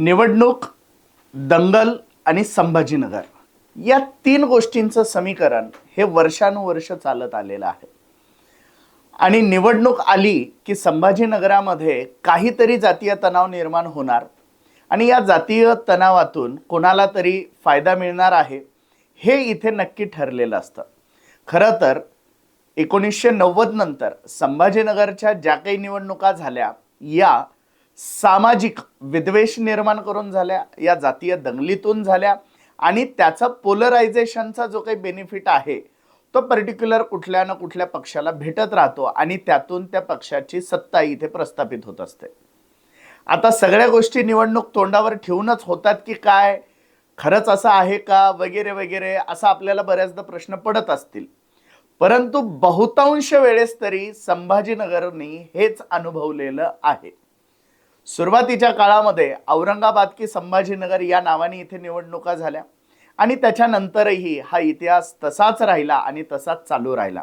निवडणूक दंगल आणि संभाजीनगर या तीन गोष्टींचं समीकरण हे वर्षानुवर्ष चालत आलेलं आहे. आणि निवडणूक आली की संभाजीनगरामध्ये काहीतरी जातीय तणाव निर्माण होणार आणि या जातीय तणावातून कोणाला तरी फायदा मिळणार आहे हे इथे नक्की ठरलेलं असतं. खरं तर एकोणीसशे नव्वद नंतर संभाजीनगरच्या ज्या काही निवडणुका झाल्या या सामाजिक विद्वेष निर्माण करून झाल्या या जातीय दंगलीतून झाल्या आणि त्याचा पोलरायझेशनचा जो काही बेनिफिट आहे तो पर्टिक्युलर कुठल्या ना कुठल्या पक्षाला भेटत राहतो आणि त्यातून त्या पक्षाची सत्ता इथे प्रस्थापित होत असते. आता सगळ्या गोष्टी निवडणूक तोंडावर ठेवूनच होतात की काय? खरंच असं आहे का? वगैरे वगैरे असा आपल्याला बऱ्याचदा प्रश्न पडत असतील. परंतु बहुतांश वेळेस तरी संभाजीनगरनी हेच अनुभवलेलं आहे. सुरुवातीच्या काळामध्ये औरंगाबाद की संभाजीनगर या नावाने इथे निवडणुका झाल्या. आणि त्याच्यानंतरही हा इतिहास तसाच राहिला आणि तसाच चालू राहिला.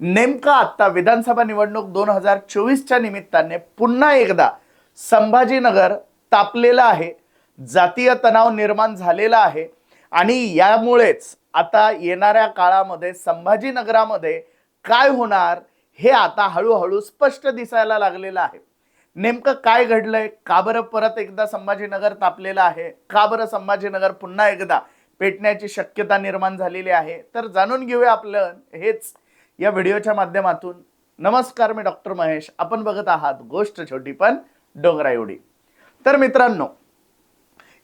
नेमका आत्ता विधानसभा निवडणूक दोन हजार चोवीसच्या निमित्ताने पुन्हा एकदा संभाजीनगर तापलेलं आहे. जातीय तणाव निर्माण झालेला आहे. आणि यामुळेच आता येणाऱ्या काळामध्ये संभाजीनगरामध्ये काय होणार हे आता हळूहळू स्पष्ट दिसायला लागलेलं आहे. नेमकं काय घडलंय? का बरं परत एकदा संभाजीनगर तापलेलं आहे? का बरं संभाजीनगर पुन्हा एकदा पेटण्याची शक्यता निर्माण झालेली आहे? तर जाणून घेऊया आपलं हेच या व्हिडिओच्या माध्यमातून. नमस्कार मी डॉक्टर महेश. आपण बघत आहात गोष्ट छोटी पण डोंगरा एवढी. तर मित्रांनो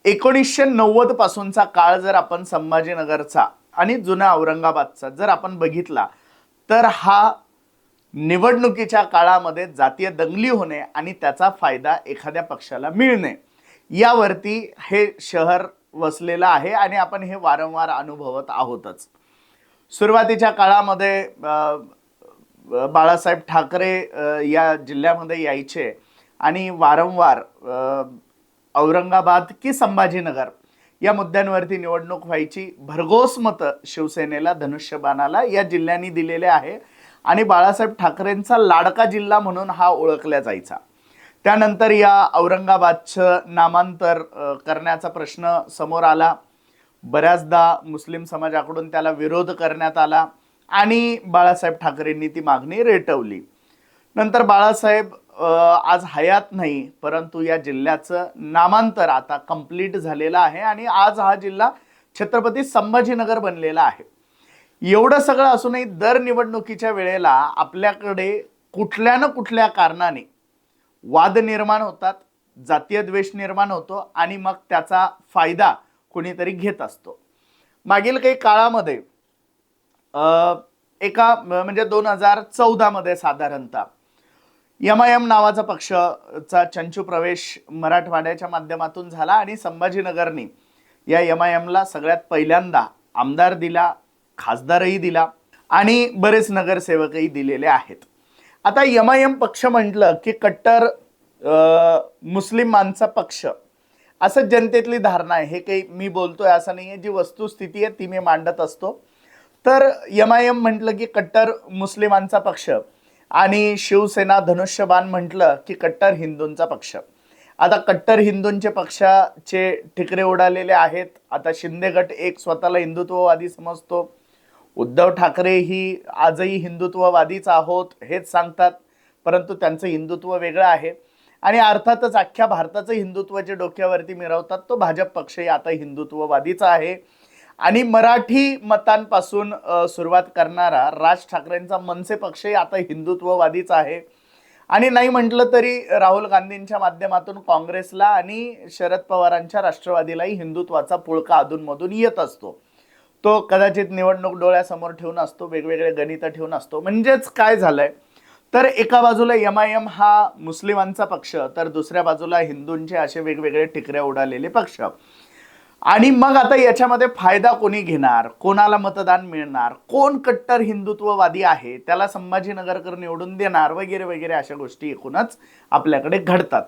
एकोणीसशे नव्वद पासूनचा काळ जर आपण संभाजीनगरचा आणि जुन्या औरंगाबादचा जर आपण बघितला तर हा निवडणुकीच्या काळामध्ये जातीय दंगली होणे आणि त्याचा फायदा एखाद्या पक्षाला मिळणे. यावरती हे शहर वसलेलं आहे आणि आपण हे वारंवार अनुभवत आहोतच. सुरुवातीच्या काळामध्ये बाळासाहेब ठाकरे या जिल्ह्यामध्ये यायचे आणि वारंवार औरंगाबाद की संभाजीनगर या मुद्द्यांवरती निवडणूक व्हायची. भरघोस मतं शिवसेनेला धनुष्यबाणाला या जिल्ह्यांनी दिलेले आहे. आणि बाळासाहेब ठाकरेंचा लाडका जिल्हा म्हणून हा ओळखला जायचा. त्यानंतर या औरंगाबादचं नामांतर करण्याचा प्रश्न समोर आला. बऱ्याचदा मुस्लिम समाजाकडून त्याला विरोध करण्यात आला आणि बाळासाहेब ठाकरेंनी ती मागणी रेटवली. नंतर बाळासाहेब आज हयात नाही परंतु या जिल्ह्याचं नामांतर आता कंप्लीट झालेलं आहे आणि आज हा जिल्हा छत्रपती संभाजीनगर बनलेला आहे. एवढं सगळं असूनही दर निवडणुकीच्या वेळेला आपल्याकडे कुठल्या ना कुठल्या कारणाने वाद निर्माण होतात जातीय द्वेष निर्माण होतो आणि मग त्याचा फायदा कोणीतरी घेत असतो. मागील काही काळामध्ये एका म्हणजे दोन हजार चौदामध्ये साधारणतः यम आय एम नावाचा पक्षचा चंचू प्रवेश मराठवाड्याच्या माध्यमातून झाला आणि संभाजीनगरनी या यम आय एमला सगळ्यात पहिल्यांदा आमदार दिला खासदारही दिला आणि बरेच नगरसेवकही दिलेले आहेत. आता यम आय एम पक्ष म्हटलं की कट्टर मुस्लिम मुस्लिमांचा पक्ष. असं जनतेतली धारणा आहे. हे काही मी बोलतोय असं नाही आहे जी वस्तुस्थिती आहे ती मी मांडत असतो. तर यम आय एम म्हटलं की कट्टर मुस्लिमांचा पक्ष आणि शिवसेना धनुष्यबाण म्हटलं की कट्टर हिंदूंचा पक्ष. आता कट्टर हिंदूंचे पक्षाचे ठिकरे उडालेले आहेत. आता शिंदे गट एक स्वतःला हिंदुत्ववादी समजतो. उद्धव ठाकरे ही आजही हिंदुत्ववादीच आहोत हेच सांगतात. परंतु त्यांचं हिंदुत्व वेगळं आहे. आणि अर्थातच अख्ख्या भारताचं हिंदुत्व जे डोक्यावरती मिरवतात तो भाजप पक्षही आता हिंदुत्ववादीचा आहे. आणि मराठी मतांपासून सुरुवात करणारा राज ठाकरेंचा मनसे पक्षही आता हिंदुत्ववादीच आहे. आणि नाही म्हटलं तरी राहुल गांधींच्या माध्यमातून काँग्रेसला आणि शरद पवारांच्या राष्ट्रवादीलाही हिंदुत्वाचा पुळका अधूनमधून येत असतो. तो कदाचित निवडणूक डोळ्यासमोर ठेवून असतो वेगवेगळे गणितं ठेवून असतो. म्हणजेच काय झालंय? तर एका बाजूला एम आय एम हा मुस्लिमांचा पक्ष तर दुसऱ्या बाजूला हिंदूंचे असे वेगवेगळे टिकऱ्या उडालेले पक्ष. आणि मग आता याच्यामध्ये फायदा कोणी घेणार? कोणाला मतदान मिळणार? कोण कट्टर हिंदुत्ववादी आहे? त्याला संभाजीनगरकर निवडून देणार? वगैरे वगैरे अशा गोष्टी एकूणच आपल्याकडे घडतात.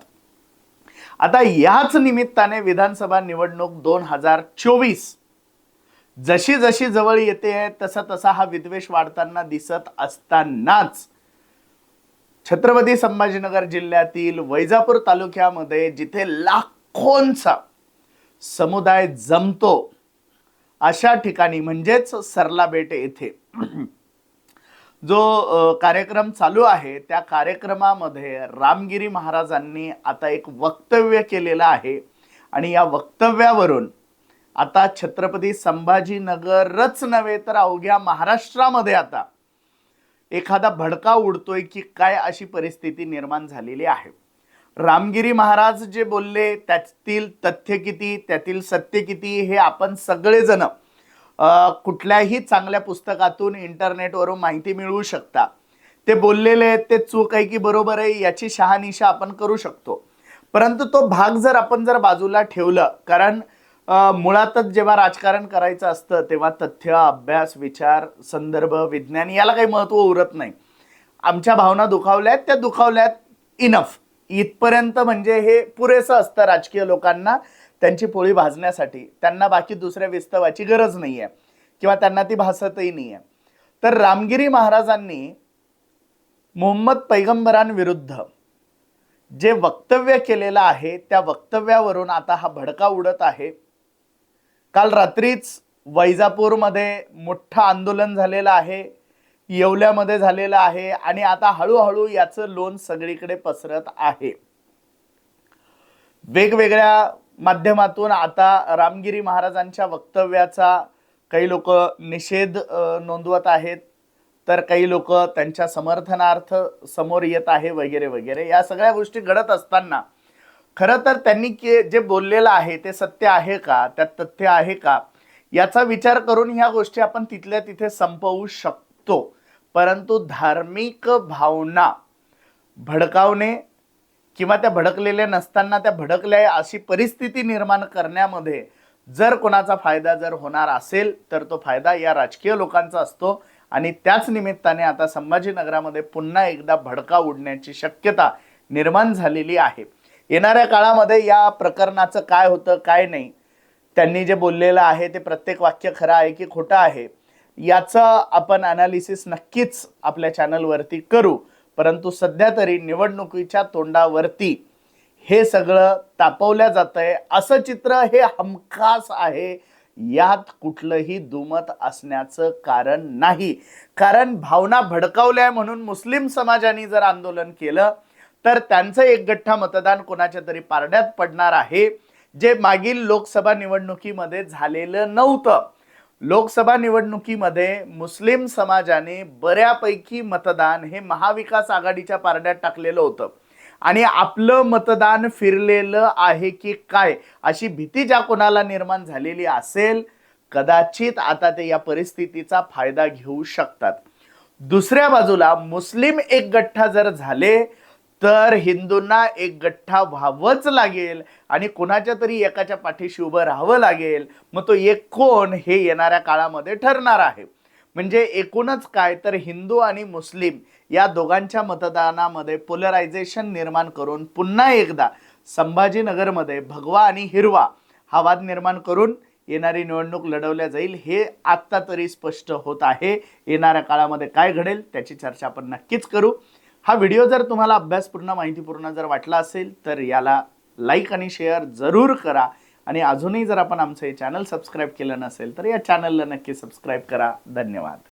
आता याच निमित्ताने विधानसभा निवडणूक दोन हजार चोवीस जशी जशी जवळ येते तसा तसा हा विद्वेष वाढताना दिसत असतानाच छत्रपती संभाजीनगर जिल्ह्यातील वैजापूर तालुक्यामध्ये जिथे लाखोंचा समुदाय जमतो अशा ठिकाणी म्हणजेच सरला बेट येथे. जो कार्यक्रम चालू आहे त्या कार्यक्रमामध्ये रामगिरी महाराजांनी आता एक वक्तव्य केलेलं आहे. आणि या वक्तव्यावरून आता छत्रपती संभाजीनगरच नव्हे तर अवघ्या महाराष्ट्रामध्ये आता एखादा भडका उडतोय की काय अशी परिस्थिती निर्माण झालेली आहे. रामगिरी महाराज जे बोलले त्यातील तथ्य किती त्यातील सत्य किती हे आपण सगळेजण कुठल्याही चांगल्या पुस्तकातून इंटरनेटवरून माहिती मिळवू शकता. ते बोललेले आहेत ते चूक आहे की बरोबर आहे याची शहानिशा आपण करू शकतो. परंतु तो भाग जर आपण जर बाजूला ठेवलं कारण मुळातच जेव्हा राजकारण करायचं असतं तेव्हा तथ्य अभ्यास विचार संदर्भ विज्ञान याला काही महत्त्व उरत नाही. आमच्या भावना दुखावल्यात त्या दुखावल्यात इनफ इथपर्यंत म्हणजे हे पुरेसं असतं राजकीय लोकांना त्यांची पोळी भाजण्यासाठी. त्यांना बाकी दुसऱ्या विस्तवाची गरज नाही आहे किंवा त्यांना ती भासतही नाही आहे तर रामगिरी महाराजांनी मोहम्मद पैगंबरांविरुद्ध जे वक्तव्य केलेलं आहे त्या वक्तव्यावरून आता हा भडका उडत आहे. काल रात्रीच वैजापूरमध्ये मोठं आंदोलन झालेलं आहे येवल्यामध्ये झालेलं आहे आणि आता हळूहळू याचं लोन सगळीकडे पसरत आहे. वेगवेगळ्या माध्यमातून आता रामगिरी महाराजांच्या वक्तव्याचा काही लोक निषेध नोंदवत आहेत तर काही लोक त्यांच्या समर्थनार्थ समोर येत आहे वगैरे वगैरे. या सगळ्या गोष्टी घडत असताना खरं तर त्यांनी के जे बोललेलं आहे ते सत्य आहे का? त्यात तथ्य आहे का? याचा विचार करून ह्या गोष्टी आपण तिथल्या तिथे संपवू शकतो. परंतु धार्मिक भावना भडकावणे किंवा त्या भडकलेल्या नसताना त्या भडकल्या अशी परिस्थिती निर्माण करण्यामध्ये जर कोणाचा फायदा जर होणार असेल तर तो फायदा या राजकीय लोकांचा असतो. आणि त्याच निमित्ताने आता संभाजीनगरामध्ये पुन्हा एकदा भडका उडण्याची शक्यता निर्माण झालेली आहे. येणाऱ्या काळामध्ये या प्रकरणाचं काय होतं काय नाही त्यांनी जे बोललेलं आहे ते प्रत्येक वाक्य खरं आहे की खोटं आहे याचं आपण अनालिसिस नक्कीच आपल्या चॅनलवरती करू. परंतु सध्या तरी निवडणुकीच्या तोंडावरती हे सगळं तापवल्या जात आहे असं चित्र हे हमखास आहे. यात कुठलंही दुमत असण्याचं कारण नाही. कारण भावना भडकावल्या म्हणून मुस्लिम समाजाने जर आंदोलन केलं तर त्यांचं एक गठ्ठा मतदान कोणाच्या तरी पारड्यात पडणार आहे जे मागील लोकसभा निवडणुकीमध्ये झालेलं नव्हतं. लोकसभा निवडणुकीमध्ये मुस्लिम समाजाने बऱ्यापैकी मतदान हे महाविकास आघाडीच्या पारड्यात टाकलेलं होतं. आणि आपलं मतदान फिरलेलं आहे की काय अशी भीती ज्या कोणाला निर्माण झालेली असेल कदाचित आता ते या परिस्थितीचा फायदा घेऊ शकतात. दुसऱ्या बाजूला मुस्लिम एक गठ्ठा जर झाले तर हिंदूंना एक गठ्ठा व्हावंच लागेल आणि कोणाच्या तरी एकाच्या पाठीशी उभं राहावं लागेल. मग तो एक कोण हे येणाऱ्या काळामध्ये ठरणार आहे. म्हणजे एकूणच काय तर हिंदू आणि मुस्लिम या दोघांच्या मतदानामध्ये पोलरायझेशन निर्माण करून पुन्हा एकदा संभाजीनगरमध्ये भगवा आणि हिरवा हा वाद निर्माण करून येणारी निवडणूक लढवल्या जाईल हे आत्ता तरी स्पष्ट होत आहे. येणाऱ्या काळामध्ये काय घडेल त्याची चर्चा आपण नक्कीच करू. हा व्हिडिओ जर तुम्हाला अभ्यासपूर्ण माहितीपूर्ण जर वाटला असेल तर याला लाईक आणि शेअर जरूर करा. आणि अजूनही जर आपण आमचं हे चॅनल सबस्क्राईब केलं नसेल तर या चॅनलला नक्की सबस्क्राईब करा. धन्यवाद.